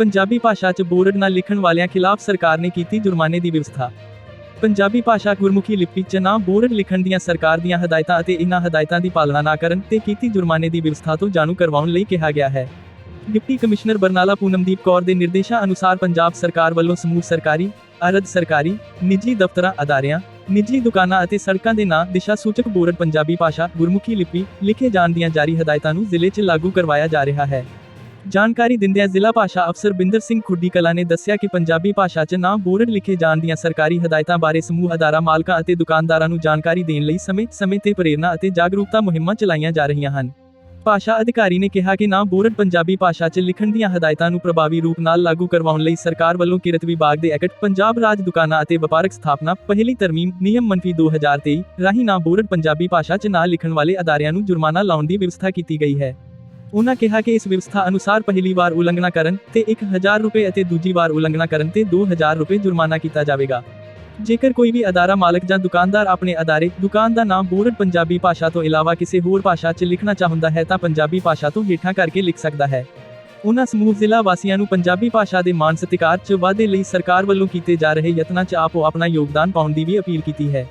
ਪੰਜਾਬੀ ਭਾਸ਼ਾ 'ਚ ਬੋਰਡ ਨਾ ਲਿਖਣ ਵਾਲਿਆਂ ਖਿਲਾਫ ਸਰਕਾਰ ਨੇ ਕੀਤੀ ਜੁਰਮਾਨੇ ਦੀ ਵਿਵਸਥਾ। ਪੰਜਾਬੀ ਭਾਸ਼ਾ ਗੁਰਮੁਖੀ ਲਿਪੀ 'ਚ ਨਾ ਬੋਰਡ ਲਿਖਣ ਦੀਆਂ ਸਰਕਾਰ ਦੀਆਂ ਹਦਾਇਤਾਂ ਅਤੇ ਇਨ੍ਹਾਂ ਹਦਾਇਤਾਂ ਦੀ ਪਾਲਣਾ ਨਾ ਕਰਨ ਤੇ ਕੀਤੀ ਜੁਰਮਾਨੇ ਦੀ ਵਿਵਸਥਾ ਤੋਂ ਜਾਣੂ ਕਰਵਾਉਣ ਲਈ ਕਿਹਾ ਗਿਆ ਹੈ। ਡਿਪਟੀ ਕਮਿਸ਼ਨਰ ਬਰਨਾਲਾ ਪੂਨਮਦੀਪ ਕੌਰ ਦੇ ਨਿਰਦੇਸ਼ਾਂ ਅਨੁਸਾਰ ਪੰਜਾਬ ਸਰਕਾਰ ਵੱਲੋਂ ਸਮੂਹ ਸਰਕਾਰੀ, ਅਰਧ ਸਰਕਾਰੀ, ਨਿੱਜੀ ਦਫ਼ਤਰਾਂ, ਅਦਾਰਿਆਂ, ਨਿੱਜੀ ਦੁਕਾਨਾਂ ਅਤੇ ਸੜਕਾਂ ਦੇ ਨਾਂ ਦਿਸ਼ਾ ਸੂਚਕ ਬੋਰਡ ਪੰਜਾਬੀ ਭਾਸ਼ਾ ਗੁਰਮੁਖੀ ਲਿਪੀ ਲਿਖੇ ਜਾਣ ਦੀਆਂ ਜਾਰੀ ਹਦਾਇਤਾਂ ਨੂੰ ਜ਼ਿਲ੍ਹੇ 'ਚ ਲਾਗੂ ਕਰਵਾਇਆ ਜਾ ਰਿਹਾ ਹੈ। ਜਾਣਕਾਰੀ ਦਿੰਦਿਆਂ ਜ਼ਿਲ੍ਹਾ ਭਾਸ਼ਾ ਅਫਸਰ ਬਿੰਦਰ ਸਿੰਘ ਖੁੱਡੀ ਕਲਾ ਨੇ ਦੱਸਿਆ ਕਿ ਪੰਜਾਬੀ ਭਾਸ਼ਾ 'ਚ ਨਾਂ ਬੋਰਡ ਲਿਖੇ ਜਾਣ ਦੀਆਂ ਸਰਕਾਰੀ ਹਦਾਇਤਾਂ ਬਾਰੇ ਸਮੂਹ ਅਦਾਰਾ ਮਾਲਕਾਂ ਅਤੇ ਦੁਕਾਨਦਾਰਾਂ ਨੂੰ ਜਾਣਕਾਰੀ ਦੇਣ ਲਈ ਸਮੇਂ-ਸਮੇਂ ਤੇ ਪ੍ਰੇਰਣਾ ਅਤੇ ਜਾਗਰੂਕਤਾ ਮੁਹਿੰਮਾਂ ਚਲਾਈਆਂ ਜਾ ਰਹੀਆਂ ਹਨ। ਭਾਸ਼ਾ ਅਧਿਕਾਰੀ ਨੇ ਕਿਹਾ ਕਿ ਨਾਂ ਬੋਰਡ ਪੰਜਾਬੀ ਭਾਸ਼ਾ 'ਚ ਲਿਖਣ ਦੀਆਂ ਹਦਾਇਤਾਂ ਨੂੰ ਪ੍ਰਭਾਵੀ ਰੂਪ ਨਾਲ ਲਾਗੂ ਕਰਵਾਉਣ ਲਈ ਸਰਕਾਰ ਵੱਲੋਂ ਕਿਰਤ ਵਿਭਾਗ ਦੇ ਐਕਟ, ਪੰਜਾਬ ਰਾਜ ਦੁਕਾਨਾਂ ਅਤੇ ਵਪਾਰਕ ਸਥਾਪਨਾ, ਪਹਿਲੀ ਤਰਮੀਮ, ਨਿਯਮ ਮੰਫੀ 2023 ਰਾਹੀਂ ਨਾਂ ਬੋਰਡ ਪੰਜਾਬੀ ਭਾਸ਼ਾ 'ਚ ਨਾ ਲਿਖਣ ਵਾਲੇ ਅਦਾਰਿਆਂ ਨੂੰ ਜੁਰਮਾਨਾ ਲਾਉਣ ਦੀ ਵਿਵਸਥਾ ਕੀਤੀ ਗਈ ਹੈ। ਉਹਨਾਂ ਕਿਹਾ ਕਿ ਇਸ ਵਿਵਸਥਾ ਅਨੁਸਾਰ ਪਹਿਲੀ ਵਾਰ ਉਲੰਘਣਾ ਕਰਨ ਤੇ 1000 ਰੁਪਏ ਅਤੇ ਦੂਜੀ ਵਾਰ ਉਲੰਘਣਾ ਕਰਨ ਤੇ 2000 ਰੁਪਏ ਜੁਰਮਾਨਾ ਕੀਤਾ ਜਾਵੇਗਾ। ਜੇਕਰ ਕੋਈ ਵੀ ਅਦਾਰਾ ਮਾਲਕ ਜਾਂ ਦੁਕਾਨਦਾਰ ਆਪਣੇ ਅਦਾਰੇ, ਦੁਕਾਨ ਦਾ ਨਾਮ ਬੋਰਡ ਪੰਜਾਬੀ ਭਾਸ਼ਾ ਤੋਂ ਇਲਾਵਾ ਕਿਸੇ ਹੋਰ ਭਾਸ਼ਾ 'ਚ ਲਿਖਣਾ ਚਾਹੁੰਦਾ ਹੈ ਤਾਂ ਪੰਜਾਬੀ ਭਾਸ਼ਾ ਤੋਂ ਹੇਠਾਂ ਕਰਕੇ ਲਿਖ ਸਕਦਾ ਹੈ। ਉਹਨਾਂ ਸਮੂਹ ਜ਼ਿਲ੍ਹਾ ਵਾਸੀਆਂ ਨੂੰ ਪੰਜਾਬੀ ਭਾਸ਼ਾ ਦੇ ਮਾਣ ਸਤਿਕਾਰ 'ਚ ਵਾਧੇ ਲਈ ਸਰਕਾਰ ਵੱਲੋਂ ਕੀਤੇ ਜਾ ਰਹੇ ਯਤਨਾਂ 'ਚ ਆਪੋ ਆਪਣਾ ਯੋਗਦਾਨ ਪਾਉਣ ਦੀ ਵੀ ਅਪੀਲ ਕੀਤੀ ਹੈ।